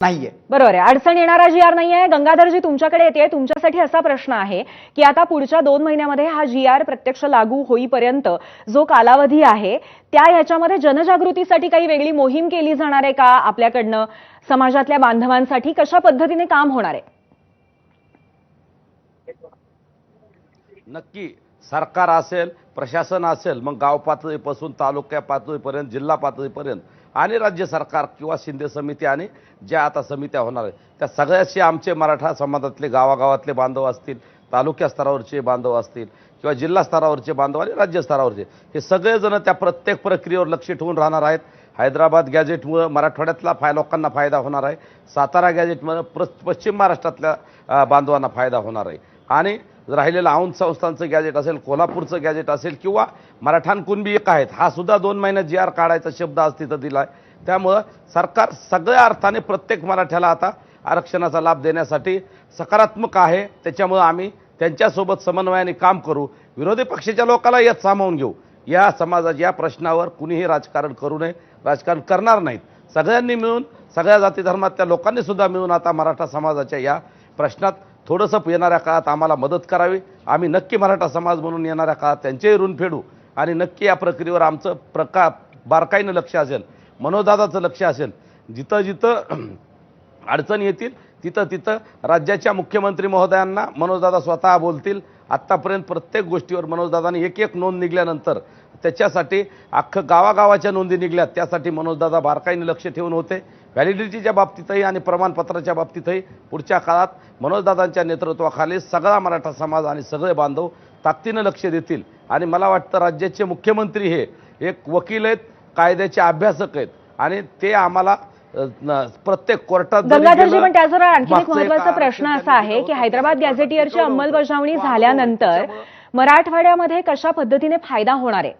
नाहीये. बरोबर आहे. अडचण येणारा जी आर नाही आहे गंगाधरजी तुमच्याकडे येते तुमच्यासाठी असा प्रश्न आहे की आता पुढच्या दोन महिन्यामध्ये हा जी आर प्रत्यक्ष लागू होईपर्यंत जो कालावधी आहे त्या ह्याच्यामध्ये जनजागृतीसाठी काही वेगळी मोहीम केली जाणार आहे का? आपल्याकडनं समाजातल्या बांधवांसाठी कशा पद्धतीने काम होणार आहे? नक्की. सरकार असेल प्रशासन असेल मग गाव पातळीपासून तालुक्या पातळीपर्यंत जिल्हा पातळीपर्यंत आणि राज्य सरकार किंवा शिंदे समिती आणि ज्या आता समित्या होणार आहेत त्या सगळ्याशी आमचे मराठा समाजातले गावागावातले बांधव असतील तालुक्या स्तरावरचे बांधव असतील किंवा जिल्हा स्तरावरचे बांधव आणि राज्य स्तरावरचे हे सगळेजण त्या प्रत्येक प्रक्रियेवर लक्ष ठेवून राहणार आहेत. हैदराबाद गॅजेटमुळं मराठवाड्यातला फाय लोकांना फायदा होणार आहे. सातारा गॅजेटमुळं प्र पश्चिम महाराष्ट्रातल्या बांधवांना फायदा होणार आहे. आणि राहिलेलं औंध संस्थांचं गॅजेट असेल कोल्हापूरचं गॅजेट असेल किंवा मराठान कुणबी एक आहेत हा सुद्धा दोन महिन्यात जी आर काढायचा शब्द आज तिथं दिला आहे त्यामुळं सरकार सगळ्या अर्थाने प्रत्येक मराठ्याला आता आरक्षणाचा लाभ देण्यासाठी सकारात्मक आहे. त्याच्यामुळं आम्ही त्यांच्यासोबत समन्वयाने काम करू. विरोधी पक्षाच्या लोकाला यात सामावून घेऊ. या समाजाच्या या प्रश्नावर कुणीही राजकारण करू नये राजकारण करणार नाहीत. सगळ्यांनी मिळून सगळ्या जाती धर्मातल्या लोकांनी सुद्धा मिळून आता मराठा समाजाच्या या प्रश्नात थोडंसं येणाऱ्या काळात आम्हाला मदत करावी. आम्ही नक्की मराठा समाज म्हणून येणाऱ्या काळात त्यांचेही ऋण फेडू. आणि नक्की या प्रक्रियेवर आमचं प्रका बारकाईनं लक्ष असेल मनोदादाचं लक्ष असेल. जिथं जिथं अडचण येतील तिथं तिथं राज्याच्या मुख्यमंत्री महोदयांना मनोजदादा स्वतः बोलतील. आत्तापर्यंत प्रत्येक गोष्टीवर मनोजदादांनी एक एक नोंद निघल्यानंतर त्याच्यासाठी अख्खं गावागावाच्या नोंदी निघल्यात. त्यासाठी मनोजदादा बारकाईने लक्ष ठेवून होते. व्हॅलिडिटीच्या बाबतीतही आणि प्रमाणपत्राच्या बाबतीतही पुढच्या काळात मनोजदादांच्या नेतृत्वाखाली सगळा मराठा समाज आणि सगळे बांधव ताकदीनं लक्ष देतील. आणि मला वाटतं राज्याचे मुख्यमंत्री हे एक वकील आहेत कायद्याचे अभ्यासक आहेत. आणि ते आम्हाला प्रत्येक कोर्टात गंगाधरजी पण त्याच्यावर आणखी एक महत्त्वाचा प्रश्न असा आहे की हैदराबाद गॅझेटियरची. अंमलबजावणी झाल्यानंतर मराठवाड्यामध्ये कशा पद्धतीने फायदा होणार आहे?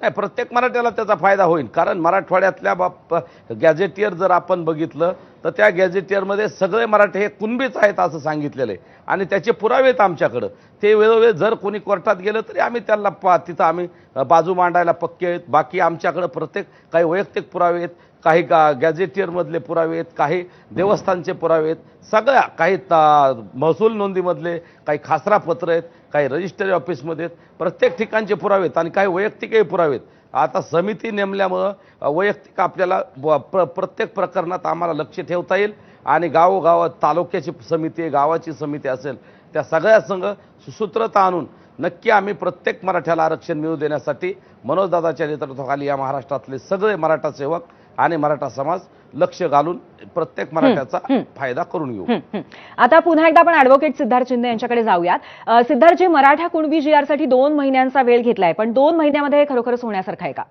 नाही प्रत्येक मराठ्याला त्याचा फायदा होईल. कारण मराठवाड्यातल्या बाप गॅझेटियर जर आपण बघितलं तर त्या गॅझेटियरमध्ये सगळे मराठे हे कुणबीच आहेत असं सांगितलेलं आहे. आणि त्याचे पुरावे आहेत आमच्याकडं. ते वेळोवेळ जर कोणी कोर्टात गेलं तरी आम्ही त्यांना पा तिथं आम्ही बाजू मांडायला पक्के आहेत. बाकी आमच्याकडं प्रत्येक काही वैयक्तिक पुरावे आहेत. काही गा गॅजेटियरमधले पुरावे आहेत काही देवस्थानचे पुरावे आहेत. सगळ्या काही ता- महसूल नोंदीमधले काही खासरा पत्र आहेत काही रजिस्ट्री ऑफिसमध्ये आहेत. प्रत्येक ठिकाणचे पुरावे आहेत आणि काही वैयक्तिकही पुरावे आहेत. आता समिती नेमल्यामुळं वैयक्तिक आपल्याला ब- प्र प्रत्येक प्रकरणात आम्हाला लक्ष ठेवता येईल आणि गावोगावात तालुक्याची समिती आहे गावाची समिती असेल त्या सगळ्या संघ सुसूत्रता आणून नक्की आम्ही प्रत्येक मराठ्याला आरक्षण मिळू देण्यासाठी मनोजदादाच्या नेतृत्वाखाली या महाराष्ट्रातले सगळे मराठा सेवक आणि मराठा समाज लक्ष घालून प्रत्येक मराठ्याचा फायदा करून घेऊ. आता पुन्हा एकदा आपण ऍडव्होकेट सिद्धार्थ शिंदे यांच्याकडे जाऊयात. सिद्धार्थजी मराठा कुणबी जी साठी दोन महिन्यांचा वेळ घेतलाय पण दोन महिन्यामध्ये हे खरोखरच होण्यासारखं आहे का?